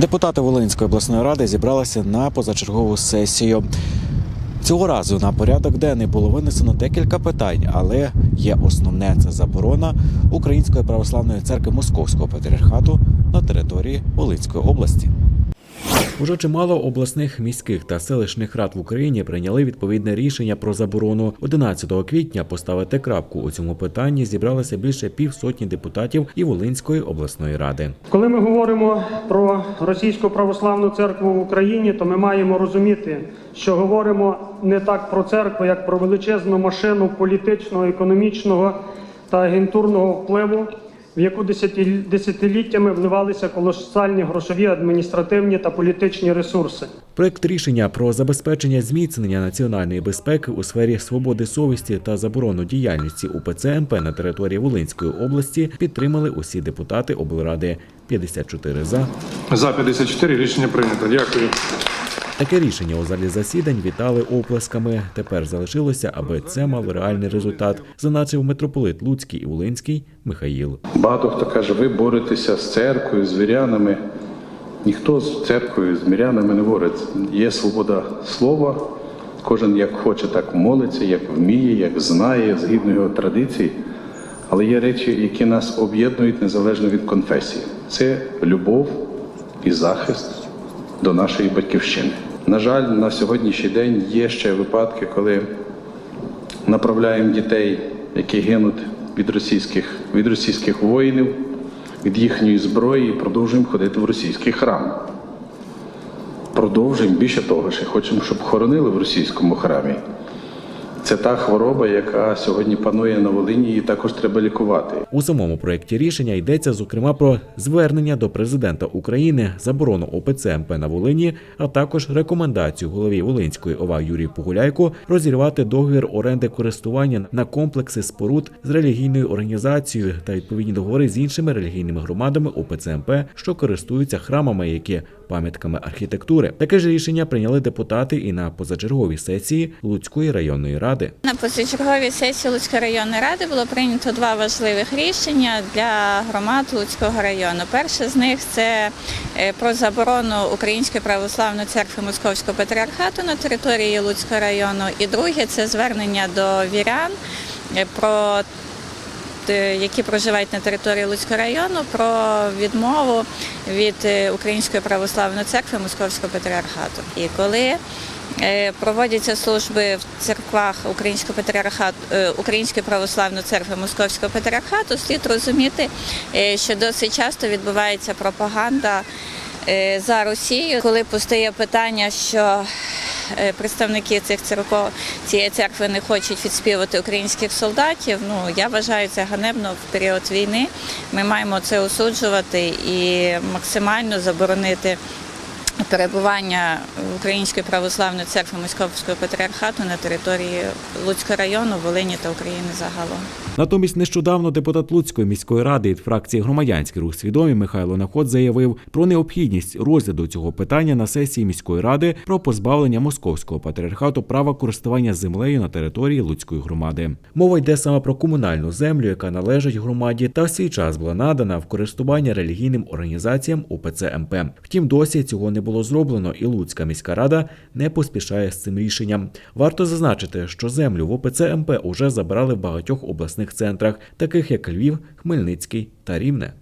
Депутати Волинської обласної ради зібралися на позачергову сесію. Цього разу на порядок денний було винесено декілька питань, але є основне це заборона Української православної церкви Московського патріархату на території Волинської області. Уже чимало обласних міських та селищних рад в Україні прийняли відповідне рішення про заборону. 11 квітня поставити крапку у цьому питанні зібралося більше півсотні депутатів і Волинської обласної ради. Коли ми говоримо про російську православну церкву в Україні, то ми маємо розуміти, що говоримо не так про церкву, як про величезну машину політичного, економічного та агентурного впливу, в яку десятиліттями вливалися колосальні грошові, адміністративні та політичні ресурси. Проект рішення про забезпечення зміцнення національної безпеки у сфері свободи совісті та заборону діяльності УПЦ МП на території Волинської області підтримали усі депутати облради. 54 за. За 54 рішення прийнято. Дякую. Таке рішення у залі засідань вітали оплесками. Тепер залишилося, аби це мало реальний результат, зазначив митрополит Луцький і Волинський Михаїл. Багато хто каже, ви боретеся з церквою, з вірянами. Ніхто з церквою, з мірянами не бореться. Є свобода слова. Кожен як хоче, так молиться, як вміє, як знає, згідно його традицій. Але є речі, які нас об'єднують незалежно від конфесії. Це любов і захист до нашої батьківщини. На жаль, на сьогоднішній день є ще випадки, коли направляємо дітей, які гинуть від російських, від російських воїнів, від їхньої зброї, і продовжуємо ходити в російський храм. Продовжуємо більше того, що хочемо, щоб хоронили в російському храмі. Це та хвороба, яка сьогодні панує на Волині, і також треба лікувати. У самому проєкті рішення йдеться зокрема про звернення до президента України, заборону ОПЦ МП на Волині, а також рекомендацію голові Волинської ОВА Юрію Погуляйко розірвати договір оренди користування на комплекси споруд з релігійною організацією та відповідні договори з іншими релігійними громадами ОПЦ МП, що користуються храмами, які пам'ятками архітектури. Таке ж рішення прийняли депутати і на позачерговій сесії Луцької районної ради. На позачерговій сесії Луцької районної ради було прийнято два важливих рішення для громад Луцького району. Перше з них це е, про заборону Української православної церкви Московського патріархату на території Луцького району. І друге це звернення до вірян е, про е, які проживають на території Луцького району про відмову від Української православної церкви Московського патріархату. І коли проводяться служби в церквах Українського патріархату е, Української православної церкви Московського патріархату, слід розуміти, е, що досить часто відбувається пропаганда е, за Росію, коли постає питання, що е, представники цих церков цієї церкви не хочуть відспівати українських солдатів. Ну я вважаю це ганебно в період війни. Ми маємо це осуджувати і максимально заборонити. Перебування Української православної церкви Московського патріархату на території Луцького району, Волині та України загалом. Натомість нещодавно депутат Луцької міської ради від фракції Громадянський рух свідомі Михайло Наход заявив про необхідність розгляду цього питання на сесії міської ради про позбавлення московського патріархату права користування землею на території Луцької громади. Мова йде саме про комунальну землю, яка належить громаді, та в свій час була надана в користування релігійним організаціям УПЦ МП. Втім, досі цього не було зроблено, і Луцька міська рада не поспішає з цим рішенням. Варто зазначити, що землю в ОПЦ МП уже забрали в багатьох обласних центрах, таких як Львів, Хмельницький та Рівне.